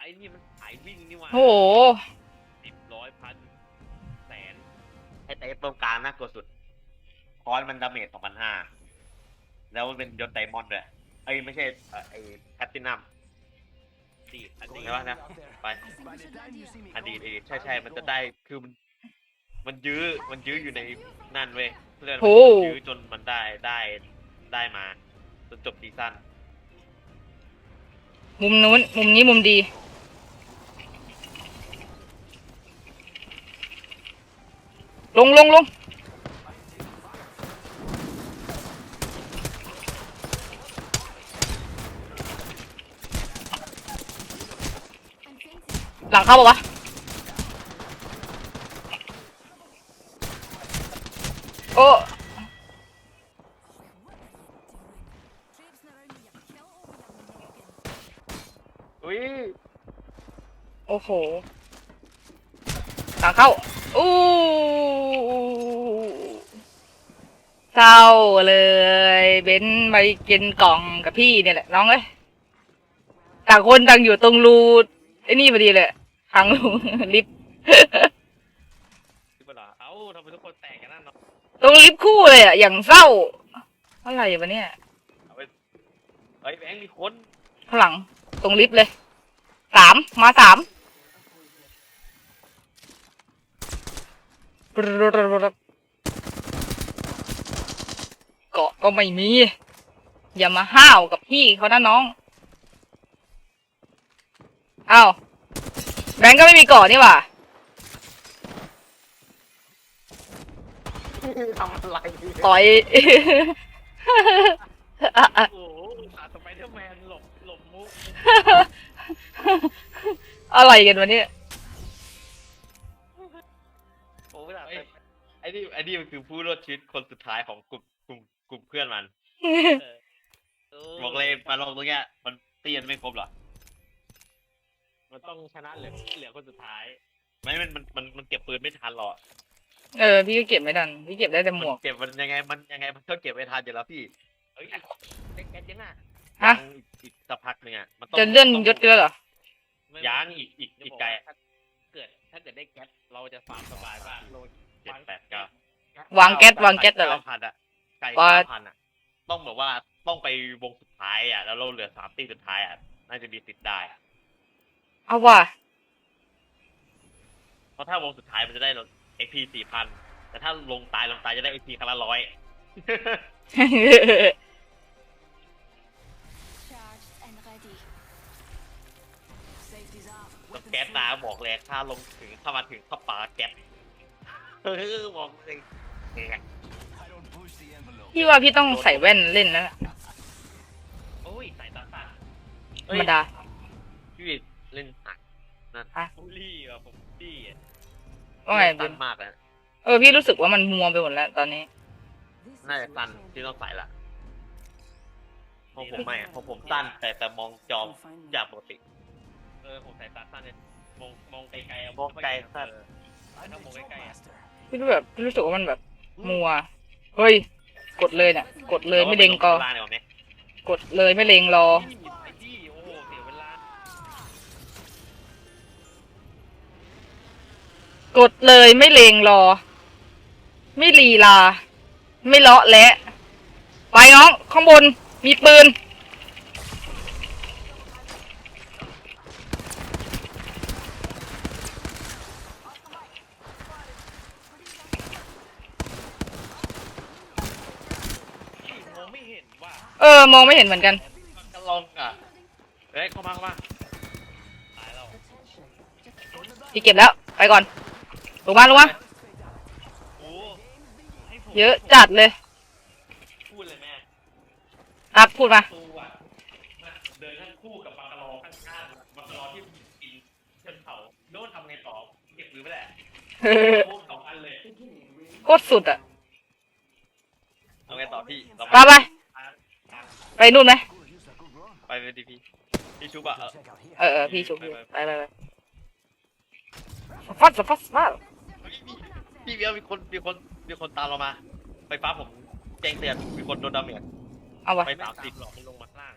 ไอ้นี่มันสายวิ่งนี่หว่าโอ้โหสิบร้อยพันแสนไอ้เตะตรงกลางน่ากลัวสุด คอนมันดาเมจสองพันห้าแล้วมันเป็นยศไดมอนด์ด้วยไอ้ยไม่ใช่เอ่อไอ้แพตตินัมดีอันนี้ไงวะนะ ไป อดีตอดีตใช่ใช่มันจะได้คือมันมันยื้อมันยื้ออยู่ในนั่นเว้ยเรื่องโอ้มันยื้อจนมันได้ได้ได้มาจนจบซีซั่นมุมนู้น มุมนี้มุมดี ลงลงลงหลังเข้าปะวะโอ้อุ้ยโอ้โหหลังเข้าอู้ เศร้าเลยเบนไปกินกล่องกับพี่เนี่ยแหละ น้องเอ้ยต่างคนต่างอยู่ตรงรูไอ้นี่พอดีเลยทางรูลิฟต์ที่เวลาเอ้าทำไมทุกคนแตกกันนั่นเนาะตรงลิฟต์คู่เลยอะอย่างเศร้าอะไรวะเนี่ยเอาไปเฮ้ยแบงค์มีคนข้างหลัง ตรงลิฟต์เลยสามมาสาม เกาะก็ไม่มี อย่ามาห้าวกับพี่เขานะน้องอ้าวแบงก์ก็ไม่มีเกาะนี่หว่าทำอะไรต่อยโอ้โหขาสไปเดอร์แมนหลบหลบมุกอะไรกันวะเนี่ยโอ้ยไอ้นี่ไอ้นี่มันคือผู้รอดชีวิตคนสุดท้ายของกลุ่มกลุ่มกลุ่ม เพื่อนมันบอกเลยมาลงตรงเนี้ย มันเตียนไม่ครบหรอ มันต้องชนะเหลือเหลือคนสุดท้าย ไม่มันมันมันมันเก็บปืนไม่ทันหรอกเออ พี่ก็เก็บไม่ทัน พี่เก็บได้แต่หมวกนเก็บมันยังไงมันยังไงมันก็เก็บไม่ทันอยู่แล้วพี่เอ้ยเด็กแกยังอะฮะยังอีกอีกสักพักหนึ่งอะมันต้องจะเลื่อนต้องยศเกลือเหรอยังอีกอีกอีกไกลเกิด ถ้าเกิดได้แก๊สเราจะฟาร์มสบายมากโลเจ็ดแปดเก้าวางแก๊สวางแก๊สเหรอเก้าพันอะ ไก่ว่าเก้าพันอะ ต้องแบบว่าต้องไปวงสุดท้ายอะ แล้วเราเหลือสามตีสุดท้ายอะ น่าจะมีสิทธิ์ได้อะเอาว่ะ เพราะถ้าวงสุดท้ายมันจะได้ลด XP สี่พัน แต่ถ้าลงตายลงตายจะได้ XP ครั้งละร้อยต้องแก๊สตาบอกเลยถ้าลงถึงเข้ามาถึงเข้าป่าแก๊สเออบอกเลยเนี่ย พี่ว่าพี่ต้องใส่แว่นเล่นแล้วล่ะโอ้ยสายตาสั้นธรรมดา พี่วิทย์เล่นหนักนั่นอะบูลลี่อะผมบูลลี่อะว่าไงสั้เบนนมากเลยเออพี่รู้สึกว่ามันมัวไปหมดแล้วตอนนี้ น่าจะสั้นที่ต้องใส่ละของผมไม่อะของผมสั้นแต่แต่มองจออย่างปกติ เออผมสายตาสั้นเนี่ยมองมองไกลๆอะมองไกลสั้นถ้ามองใกล้ๆอะพี่รู้แบบพี่รู้สึกว่ามันแบบมัว เฮ้ย กดเลยเนี่ยกดเลยไม่เล็งก็วลาเนี่ยวันนี้กดเลยไม่เล็งรอ ไอ้ที่โอ้โหเสียเวลากดเลยไม่เลงรอ ไม่ลีลา ไม่เลาะและ ไปน้อง ข้างบนมีปืน มองไม่เห็นว่า เออมองไม่เห็นเหมือนกันมันจะลงอะเฮ้ยเข้ามาเข้ามาตายแล้วพี่เก็บแล้ว ไปก่อน ลงมาลงมาโอ้ให้ผมเยอะจัดเลยพูดเลยแม่ครับพูดมาตัวมันเดินข้างคู่กับบังกะโลข้างๆบังกะโลที่กินเชิญเขาโน่นทำไงต่อเก็บมือไปแหละโอ้สองอันเลยโคตรสุดอะเอาไงต่อพี่เราไปไป ไปนู่นไหมไปไปดีพี่พี่ชุบอะเออเออเออพี่ชุบอยู่ไปไปไปฟัดฟัดฟัดพี่เบียร์มีคนมีคนมีคนตามเรามา ไฟฟ้าผมแจ้งเตือนมีคนโดนดาเมจเอาวะไปสามสิบหลอกลงมาข้างล่าง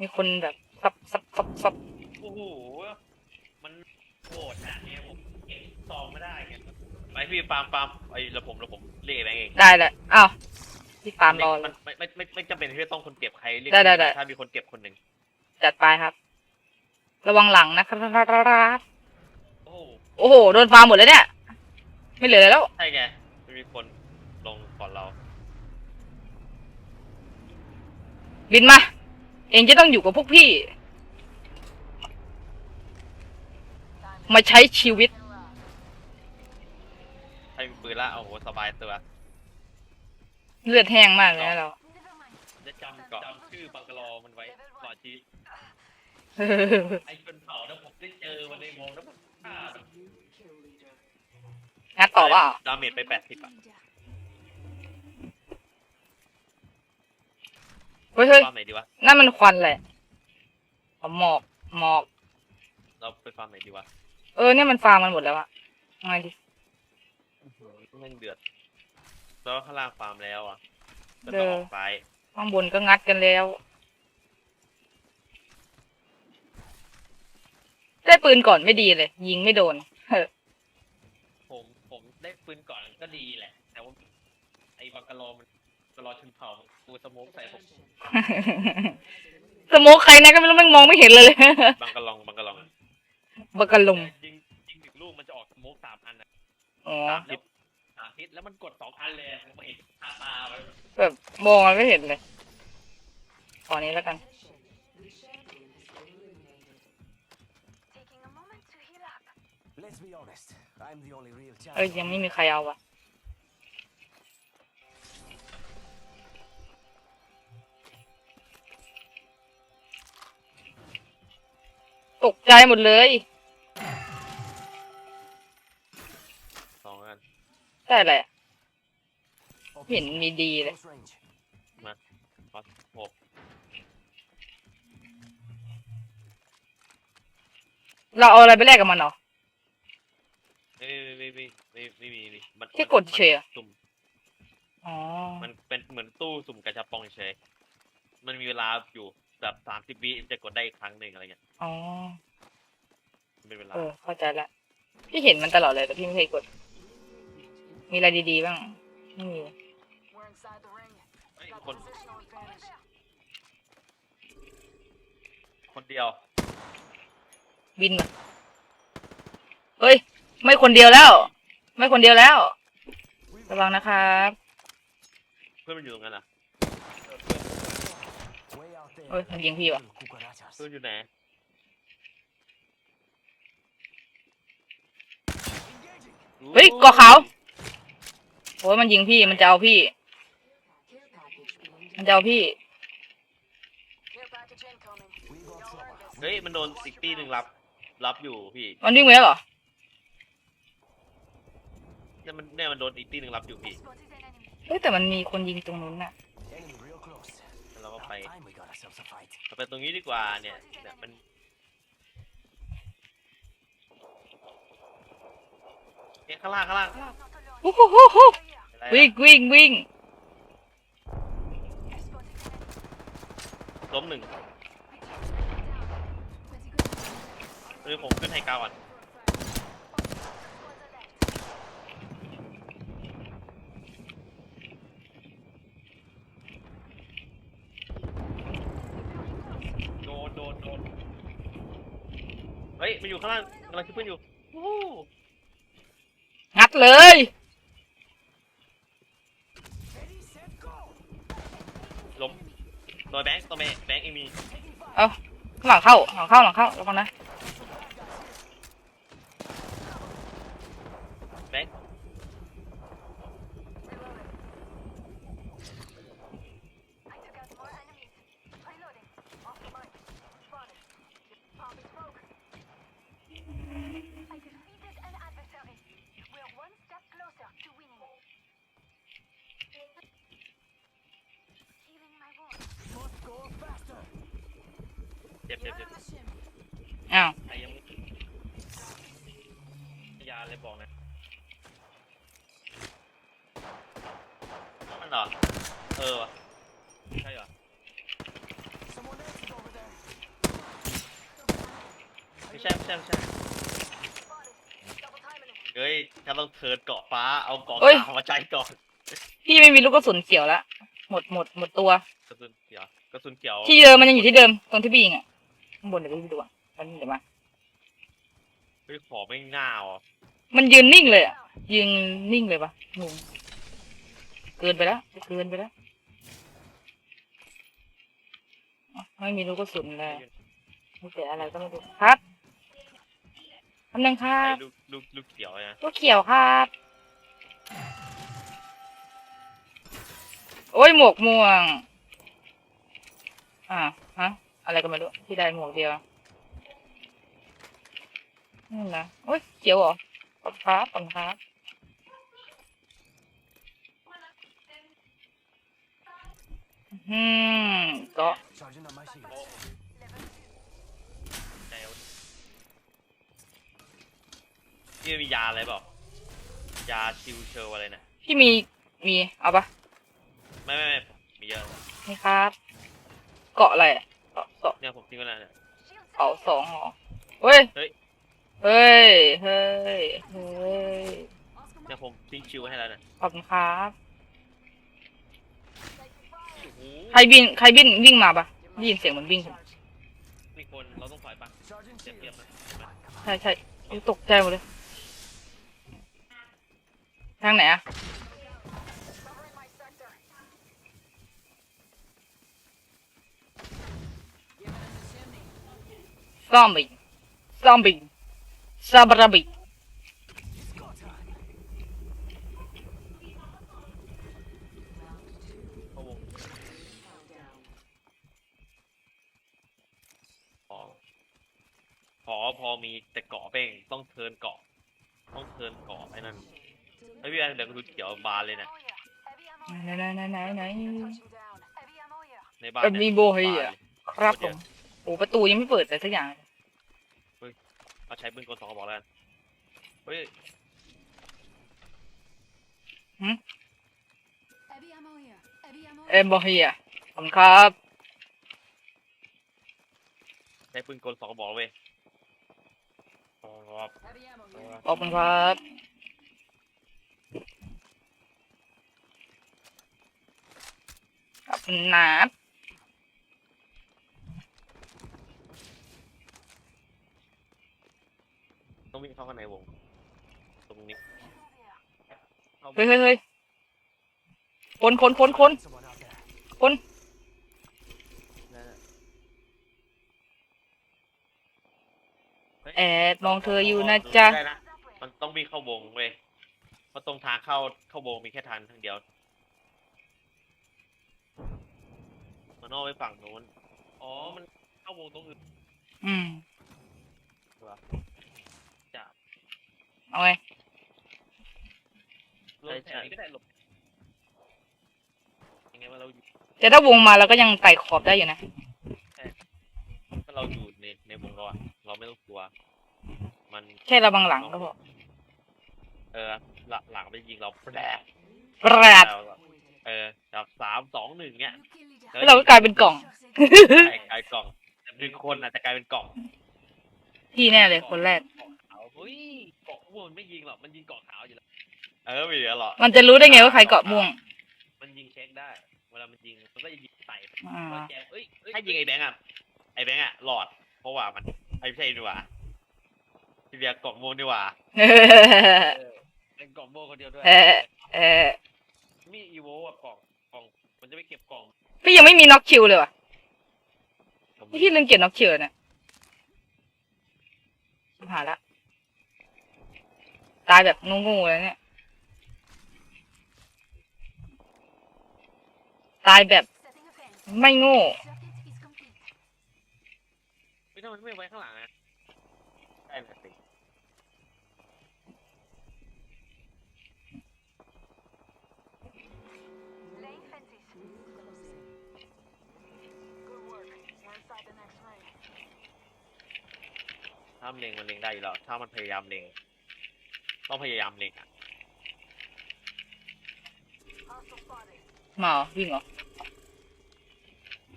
มีคนแบบซับซับซับซับโอ้โหมันโหดขนาดเนี้ยผมเก็บซองไม่ได้ไงไปพี่ฟาร์มฟาร์มไอ้ระผมระผมเรียกแบงค์เองได้เลยอ้าว พี่ฟาร์มรอเลมัย นไม่ไม่ไม่ไม่จำเป็นที่จะต้องคนเก็บใครเรียกได้ได้ได้ ถ้ามีคนเก็บคนหนึ่งจัดไปครับ ระวังหลังนะครับโอ้โหโอ้โหโดนฟาร์มหมดแล้วเนี่ย ไม่เหลืออะไรแล้ว ใช่ไงมันมีคนลงก่อนเราบินมา เองจะต้องอยู่กับพวกพี่ มาใช้ชีวิต ใครมีปืนละโอ้โหสบายตัว เลือดแห้งมากเลยนะเรา จะจำจำชื่อบังกะลอมันไว้ตลอดชีวิตไอ้คนเผาแล้วผมได้เจอมันในวงแล้วมันฆ่างัดต่อเปล่าดาเมจไปแปดสิบอะเฮ้ยเฮ้ยฟาร์มไหนดีวะ นั่นมันควันแหละอ๋อหมอกหมอก เราไปฟาร์มไหนดีวะเออเนี่ยมันฟาร์มมันหมดแล้วอะไงดิแม่งเดือด แล้วข้างล่างฟาร์มแล้วอะก็เอต้องอออกซ้ายข้างบนก็งัดกันแล้ว ได้ปืนก่อนไม่ดีเลย ยิงไม่โดนเฮ้อผมผมได้ปืนก่อนก็ดีแหละ แต่ว่าไอ้บังกะโลมันบังกะโลชนเผ่ากูสโมกใส่ผมสโมกใครนะก็ไม่รู้แม่งมองไม่เห็นเลยเลยบังกะลองบังกะลองบักกะลงยิงยิงหนึ่งลูกมันจะออกสโมกสามอันนะอ๋อสามทิศสาม ทิศแล้วมันกดสองอันเลยผมเห็นตาตาไว้แบบมองมันไม่เห็นเลยขอนี้แล้วกัน Taking a moment to heal up. Let's be honest, I'm the only real เอ้ย champion. ยังไม่มีใครเอาวะตกใจหมดเลย ได้แหละ Okay, เห็นมีดีเลย close range. พอหกเราเอาอะไรไปแลกกับมันเหรอ ไม่ไม่ไม่ไม่ไม่ไม่มีมันแค่กดเฉยอะสุ่มอ๋อ มันเป็นเหมือนตู้สุ่มกระชับปองเฉยมันมีเวลาอยู่แบบสามสิบวิจะกดได้อีกครั้งหนึ่งอะไรเงี้ยอ๋อ มันเป็นเวลาเออเข้าใจละพี่เห็นมันตลอดเลยแต่พี่ไม่เคยกด มีอะไรดีๆบ้างไม่มี We're inside the ring. เฮ้ย Got คน positional advantage. คนเดียว บินมาเฮ้ย ไม่คนเดียวแล้ว ไม่คนเดียวแล้ว ระวังนะครับเพื่อนมันอยู่ตรงนั้นอะ Way out there. เฮ้ย มันยิงพี่วะ little cucarachas. เพื่อนอยู่ไหน Engaging. เฮ้ยเกาะขาว โอ้ยมันยิงพี่มันจะเอาพี่ Care package being มันจะเอาพี่ Care package incoming. We got Y'all trouble. heard this. เฮ้ย มันโดนอีกตีหนึ่งรับ รับอยู่พี่มันวิ่งไปแล้วเหรอ เนี่ยมันเนี่ยมันโดนอีกตีหนึ่งรับอยู่พี่ Spotted an enemy. เฮ้ยแต่มันมีคนยิงตรงนู้นน่ะ Enemy real close. แล้วเราก็ไป About time we got ourselves a fight. เราไปตรงนี้ดีกว่าเนี่ยเนี่ยมันเอ๊ะข้างล่างข้างล่างข้างล่าง Not alone. ฮู้ฮู้ฮู้ฮู้ Over here. อะไรอะวิ่งวิ่งวิ่ง I've spotted an enemy. ล้มหนึ่ง I took him down. Pretty good. เออผมขึ้นไฮกราวก่อนโดนโดนโดนเฮ้ยมันอยู่ข้างล่างกำลังช่วยเพื่อนอยู่โอ้โหงัดเลย Ready, set, go. ล้ม ตัวแบงค์ตัวแบงค์แบงค์เองมี เอาหลังเข้าหลังเข้าหลังเข้าระวังนะ จ็บเจ็บเจ็บอ้าวใครยังไม่ยาเลยบอกนะมันเหรอ เออวะใช่เหรอ Someone else is over there. ใช่ไม่ใช่ไม่ใช่ Spotted. Double timing it. เฮ้ยฉันต้องเทิร์นเกาะฟ้าเอาเกาะเอ้ยขาวมาใช้ก่อน พี่ไม่มีลูกกระสุนเขียวละหมดหมดหมดตัว กระสุนเขียวกระสุนเขียวที่เดิมมันยังอยู่ที่เดิมตรงที่พี่ยิงอะ ข้างบนเดี๋ยวพี่ดูอะมันเดี๋ยวมา เฮ้ยขอไม่ง่าวอะมันยืนนิ่งเลยอะ ยืนนิ่งเลยปะงงเกินไปแล้วเกินไปแล้วอะไม่มีลูกกระสุนเลยไม่เสียอะไรก็ไม่รู้ครับคำนึงครัไอ้บลูกลูกลูกเขียวนะลูกเขียวครับ โอ้ยหมวกม่วง อ่าฮะ อะไรก็ไม่รู้ ที่ได้หมวกเดียวนี่นะโอ้ยเขียวเหรอขอบคุณครับขอบคุณครับอืมก็ Charging on my shield. ใจเอาพี่มียาอะไรเปล่ายาชิวเชลอะไรเนี่ยพี่มีมีเอาปะไม่ไม่ไม่มีเยอะนี่ครับ เกาะอะไรอะเกาะเกาะเนี่ยผมทิ้งไว้แล้วเนี่ย Shield เกาะสองเหรอเฮ้ย เฮ้ย เฮ้ย เฮ้ยเฮ้ย Oscar เนี่ยผมทิ้งชิวไว้ให้แล้วเนี่ยขอบคุณครับโอ้โหใครบินใครบินวิ่งมาปะได้ยินเสียงเหมันวิ่งมีคนเราต้องถอยปะ Charging เจ็บ shield. เจ็บนะใช่ใช่อุ๊ยตกใจหมดเลย ทางไหนอะ covering my sector. ซอมบี้ซอมบี้ซาบราบี It's go time. เข้าวงพอพอพอมีแต่เกาะเป้งต้องเทิร์นเกาะ ต้องเทิร์นเกาะไอ้นั่นไอ้พี่แอนเดี๋ยวกูเขียวบานเลยเนี่ย Ammo here. Heavy ammo ไหนไหนไหนไหนไหน touching down. Heavy ammo here. ในบ้านเอ็มเนี่วียโบเฮียบานเลย ครับผมโอ้ประตูยังไม่เปิดเลยสักอย่าง เอาใช้ปืนกลสองกระบอกแล้วกันเฮ้ย Heavy ammo here. Heavy ammo เอ็มโบเฮียขอบคุณครับใช้ปืนกลสองกระบอกเว้ยครับ Heavy ammo here. ขอบคุณครับ ขอบคุณนะ ต้องวิ่งเข้าข้างในวง ตรงนี้เข้าเฮ้ยเฮ้ยเฮ้ยคนคนคนคน Someone out there. คนนั่นน่ะแอบมองเธออยู่นะจ๊ะได้นะมันต้องวิ่งเข้าวงเว้ยเพราะตรงทางเข้าเข้าวงมีแค่ทางทางเดียว มันนอกไปฝั่งโน้น อ๋อ มันเข้าวงตรงอื่น อืม เหรอจะ เอาไงหลบแถวนี้ก็ได้หลบยังไงว่าเราอยู่แต่ถ้าวงมาเราก็ยังไต่ขอบได้อยู่นะ ถ้าเราอยู่ในในวงเราอะเราไม่ต้องกลัว มันแค่ระวังหลังก็พอเออหลังหลังไปยิงเราแปลกปราด เออแบบสามสองหนึ่งเนี่ย You kill leader. แล้วเราก็กลายเป็นกล่อง ไอ้ไอ้กล่องแต่หนึ่งคนอาจจะกลายเป็นกล่องพี่แน่เลยคนแรกเกาะขาว เฮ้ยเกาะม่วงมันไม่ยิงหรอกมันยิงเกาะขาวอยู่แล้วเออไม่เหลือหรอกมันจะรู้ได้ไงว่าใครเกาะม่วง มันยิงเช็คได้ เวลามันยิงมันก็จะยิงใส่อ่า ว่าแกเอ้ยถ้ายิงไอ้แบงค์อะไอ้แบงค์อะหลอด เพราะว่ามันไอ้ไม่ใช่ดีกว่าพี่เบียร์เกาะม่วงดีกว่าเออเป็นเกาะม่วงคนเดียวด้วย เออ เออมีอีโวอะกล่องกล่อง มันจะไม่เก็บกล่องพี่ยังไม่มีน็อกคิวเลยว่ะผมพี่ลืมเก็บน็อกคิวเนี่ยหาละ ตายแบบงูๆเลยเนี่ย ตายแบบ Setting a fence. ไม่โง่ Circuit is complete. ไม่ถ้ามันไม่ไว้ข้างหลังอะได้นะสิ Laying fences. Good work. We're inside the next ring. ถ้ามันเล็งมันเล็งได้อยู่แล้วถ้ามันพยายามเล็ง ต้องพยายามเล็งอะมาวิ่งเหรอ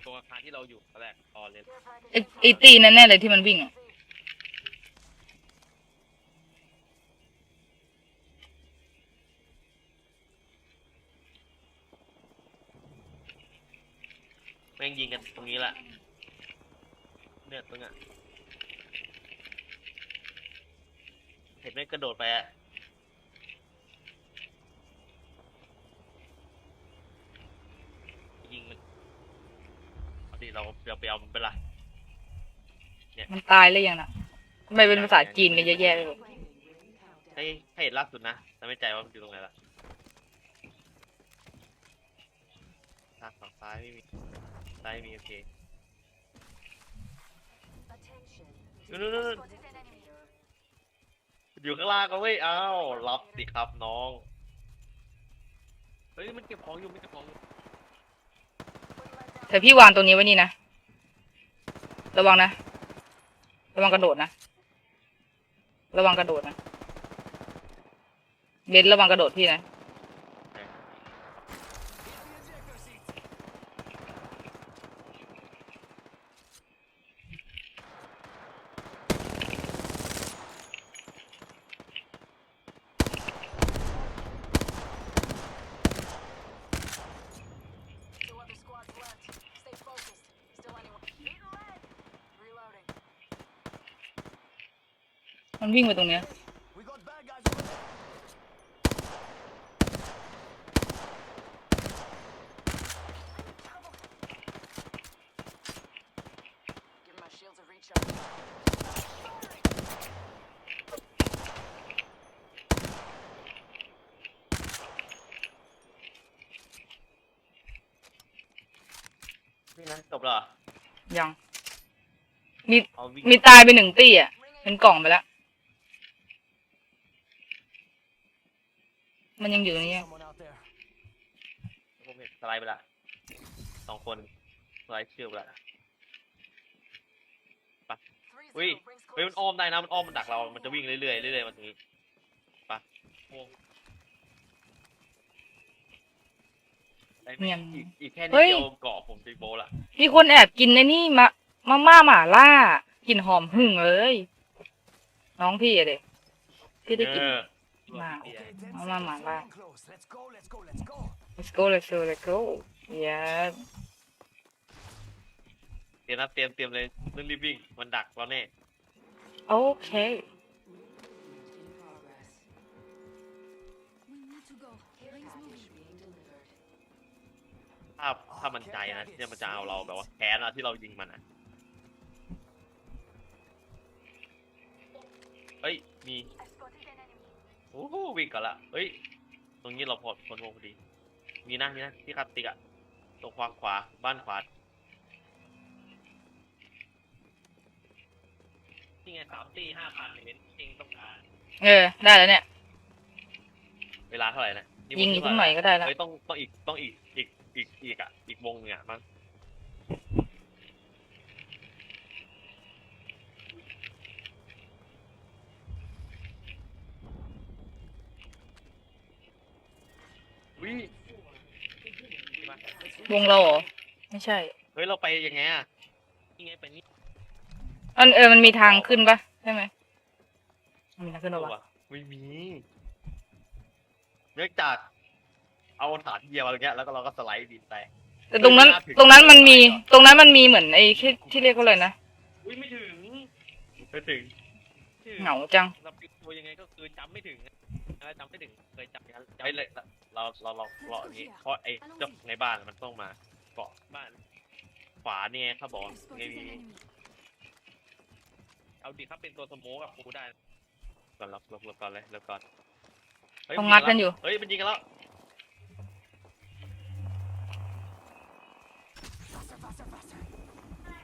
ตัวอาคารที่เราอยู่ตอนแรกตอนเล่นไอตีนั่นแน่เลยที่มันวิ่งอะแม่งยิงกันตรงนี้แหละเนี่ยตรงอะเห็นไหมกระโดดไปอะ เอาดิเราเราไปเอามันไปละมันตายแล้วยังน่ะทำไมเป็นภาษาจีนกันเยอะแยะเลยให้ให้เห็นล่าสุดนะแต่ไม่ใจว่ามันอยู่ตรงไหนละทางฝั่งซ้ายไม่มีซ้ายมีโอเค Attention. นู่นนู่นนู่น Spotted an enemy. อยู่ข้างล่างก็เว้ยอ้าวรับสิครับน้อง เฮ้ยมันเก็บของอยู่มันเก็บของอยู่ แต่พี่วางตรงนี้ไว้นี่นะ ระวังนะ ระวังกระโดดนะ ระวังกระโดดนะ เบนระวังกระโดดพี่นะ วิ่งไปตรงเนี้ย We got bad guys over there. Give my shields a recharge. นี่นะจบแล้วเหรอยัง มี เอาวิ่ง มีตายไปหนึ่งตี้อะเป็นกล่องไปแล้ว มันยังอยู่ตรงนี้ Someone out there. ผมเห็นสไลด์ไปละสองคนสไลด์เชื่อไปละ Three Ui, zero. Rings เฮ้ยมัน close. อ้อมได้นะมันอ้อมมันดักเรา มันจะวิ่งเรื่อยๆเรื่อยๆมาตรงนี้ไปะโอ้ไอ้เนียนอีกอีกแค่นิเฮ้ดยเดียวเกาะผมจะโบละมีคนแอบกินในนี่มามาม่าหม่าล่ากลิ่นหอมหึ่งเลย น้องพี่อะเด็กพี่ได้กิน เออมา Okay, 10 Mama, seconds. mama. Getting close. Let's go, let's go, let's go. let's go let's go let's go yeah เตรียมนะเตรียมเตรียมเลยเรื่องรีบวิ่งมันดักเราแน่โอเคถ้าถ้ามันใจนะเนี่ยมันจะเอาเราแบบว่าแค้นอะที่เรายิงมันอะเฮ้ยมี โอ้โหวิ่งก่อนละเฮ้ย ตรงนี้เราพอคนวงพอดี มีนะมีนะที่คัดติ๊กอะตรงขวางขวา บ้านขวานี่ไงสามตีห้าพันเน้นเองต้องการเออ ได้แล้วเนี่ย เวลาเท่าไหร่นะยิงอีกสักหน่อยก็ได้แล้วเฮ้ยต้องต้องอีกต้องอีกอีกอีกอีกอะอีกวงหนึงอะมั้ง นี่ปะวงเราเหรอ ไม่ใช่ เฮ้ย เราไปยังไงอะนี่ไงไปนี่มันเออ มันมีทางขึ้นปะใช่ไหมมันมีทางขึ้นปะวะวะไม่มีเนื่องจากเอาฐานเดียวอะไรเงี้ย แล้วก็เราก็สไลด์บินไปแต่ตรงนั้น ตรงนั้นมันมี ตรงนั้นมันมีเหมือนไอ้ที่ที่เรียกว่าอะไรนะ อุ้ยไม่ถึง ไม่ถึง เหงาจัง เราปิดตัวยังไงก็คือจำไม่ถึง อะไรจำไม่ถึงเคยจำจำไม่เลยเราเราเราเราอย่างนี้เพราะไอ้เจ้าในบ้านมันต้องมาเกาะบ้านขวาเนี่ยเขาบอกไงมีเอาดิครับเป็นตัวสโมกกับกูได้ก่อนรับรับรับก่อนเลยรับก่อนฮ้ยเขางัดกันอยู่เฮ้ยมันยิงกันแล้ว Faster, faster, faster.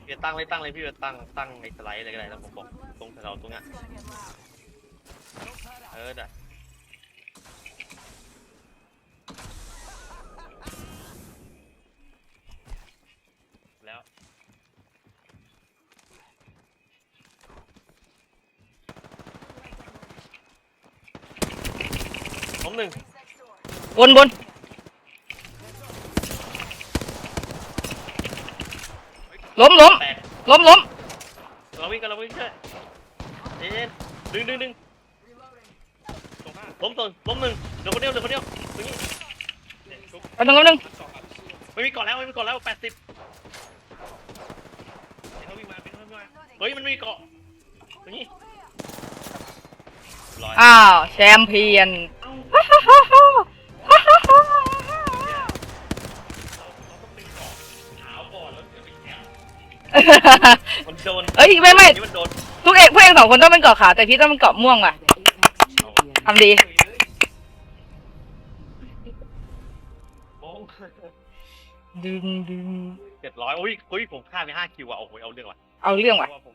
พี่ตั้งเลยตั้งเลยพี่ตั้งตั้งไอ้สไลด์อะไรก็ได้แล้วผมบอกตรงแถวๆตรงเนี้ย It's gonna get loud. Don't pad out. เออได้ ผมหนึ่ง Rings next door. บนบนล้มล้มแตกล้มล้มเราวิ่งกันเราวิ่งเช่วยเย็นๆดึงดึงดึง Reloading. ตรงข้างล้มตัวล้มหนึ่งเดี๋ยวคนเดียวเดี๋ยวคนเดียวตรงนี้เนี่ยชุบเอาหนึ่งเอาหนึ่งไม่มีก่อนแล้วไม่มีก่อนแล้วแปดสิบเฮ้ยมันมีเกาะตรงนี้ร้อยอ้าวแชมเปี้ยน มันโดนเอ้ยไม่ไม่ นี่มันโดนทุกเอกพวกเอกสองคนต้องเป็นเกาะขาวแต่พี่ต้องเป็นเกาะม่วงว่ะทำดีโอ้งดึงดึงเจ็ดร้อยโอ้ยโอ้ยผมฆ่าไปห้าคิวอะโอ้โหเอาเรื่องว่ะเอาเรื่องว่ะเพราะว่าผม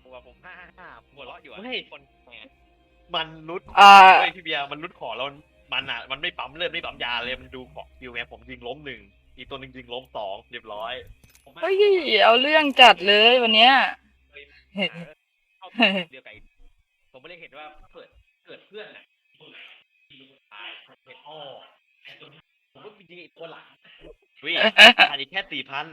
เพราะว่าผมห้าห้าหัวเราะอยู่อะคนมันรุดเอ่อ เฮ้ยพี่เบียร์มันรุดขอแล้วมัน อะมันไม่ปั๊มเลือดไม่ปั๊มยาเลยมันดูขอคิวไงผมยิงล้มหนึ่งอีกตัวหนึ่งยิงล้มสองเรียบร้อยผมเฮ้ยเอาเรื่องจัดเลยวันเนี้ย เข้าเดียวกับไอ้ผมไม่ได้เห็นว่าเกิดเกิดเพื่อนน่ะเปิดตายเห็นอ้อไอ้ตัวนี้ผมก็จริงๆไอ้ตัวหลังวิขาดอีกแค่สี่พัน